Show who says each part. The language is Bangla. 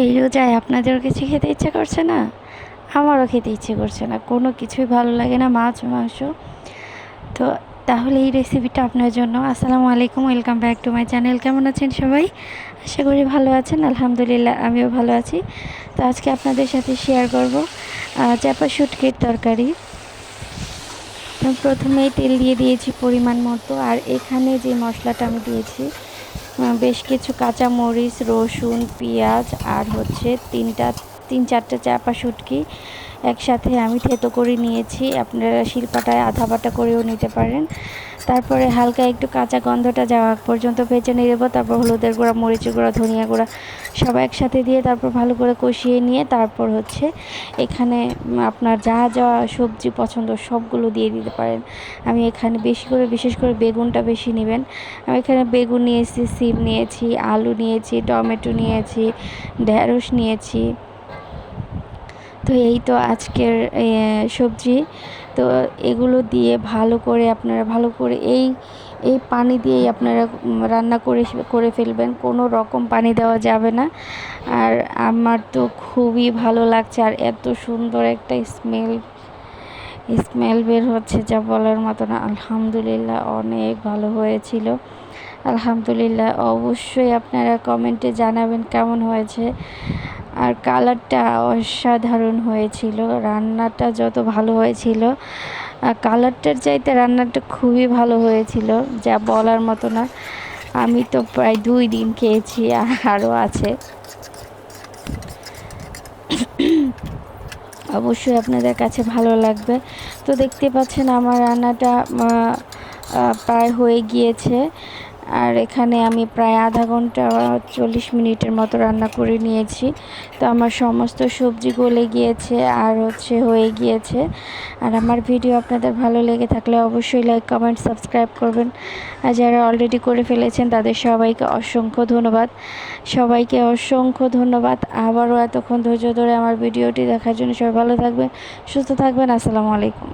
Speaker 1: এই রোজায় আপনাদেরও কিছু খেতে ইচ্ছে করছে না? আমারও খেতে ইচ্ছে করছে না। কোনো কিছুই ভালো লাগে না, মাছ, মাংস। তো তাহলে এই রেসিপিটা আপনার জন্য। আসসালামু আলাইকুম welcome back to my channel কেমন আছেন সবাই? আশা করি ভালো আছেন, আলহামদুলিল্লাহ, আমিও ভালো আছি। তো আজকে আপনাদের সাথে শেয়ার করব চাপা শুটকির তরকারি। প্রথমেই তেল দিয়ে দিয়েছি পরিমাণ মতো। আর এখানে যে মশলাটা আমি দিয়েছি বেশ কিছু কাঁচা মরিচ রসুন পেঁয়াজ আর হচ্ছে তিনটা তিন চারটে চাপা শুটকি একসাথে আমি থেতো করে নিয়েছি। আপনারা শিল্পাটায় আধা বাটা করেও নিতে পারেন। তারপরে হালকা একটু কাঁচা গন্ধটা যাওয়া পর্যন্ত ভেজে নিয়ে দেবো তারপর হলুদের গুঁড়া, মরিচের গুঁড়া, ধনিয়া গুঁড়া সব একসাথে দিয়ে তারপর ভালো করে কষিয়ে নিয়ে তারপর হচ্ছে এখানে আপনার যা যা সবজি পছন্দ সবগুলো দিয়ে দিতে পারেন। আমি এখানে বেশি করে, বিশেষ করে বেগুনটা বেশি নেবেন। আমি এখানে বেগুন নিয়েছি, সিম নিয়েছি, আলু নিয়েছি, টমেটো নিয়েছি ঢ্যাঁড়স নিয়েছি। তো এই তো আজকের সবজি। তো এগুলো দিয়ে ভালো করে আপনারা, ভালো করে এই এই পানি দিয়েই আপনারা রান্না করে করে ফেলবেন। কোনো রকম পানি দেওয়া যাবে না। আর আমার তো খুবই ভালো লাগছে আর এত সুন্দর একটা স্মেল স্মেল বের হচ্ছে যা বলার মতো না। আলহামদুলিল্লাহ অনেক ভালো হয়েছিল। আলহামদুলিল্লাহ অবশ্যই আপনারা কমেন্টে জানাবেন কেমন হয়েছে। আর কালারটা অসাধারণ হয়েছিল, রান্নাটা যত ভালো হয়েছিল কালারটার চাইতে রান্নাটা খুবই ভালো হয়েছিল, যা বলার মতো না। আমি তো প্রায় দুই দিন খেয়েছি, আরও আছে। অবশ্যই আপনাদের কাছে ভালো লাগবে। তো দেখতে পাচ্ছেন আমার রান্নাটা প্রায় হয়ে গিয়েছে। আর এখানে আমি প্রায় আধা ঘণ্টা চল্লিশ মিনিটের মতো রান্না করে নিয়েছি। তো আমার সমস্ত সবজি গলে গিয়েছে, আর হচ্ছে হয়ে গিয়েছে। আর আমার ভিডিও আপনাদের ভালো লেগে থাকলে অবশ্যই লাইক কমেন্ট সাবস্ক্রাইব করবেন। আর যারা অলরেডি করে ফেলেছেন, তাদের সবাইকে অসংখ্য ধন্যবাদ। সবাইকে অসংখ্য ধন্যবাদ। আবারও এতক্ষণ ধৈর্য ধরে আমার ভিডিওটি দেখার জন্য সবাই ভালো থাকবেন, সুস্থ থাকবেন। আসসালামু আলাইকুম।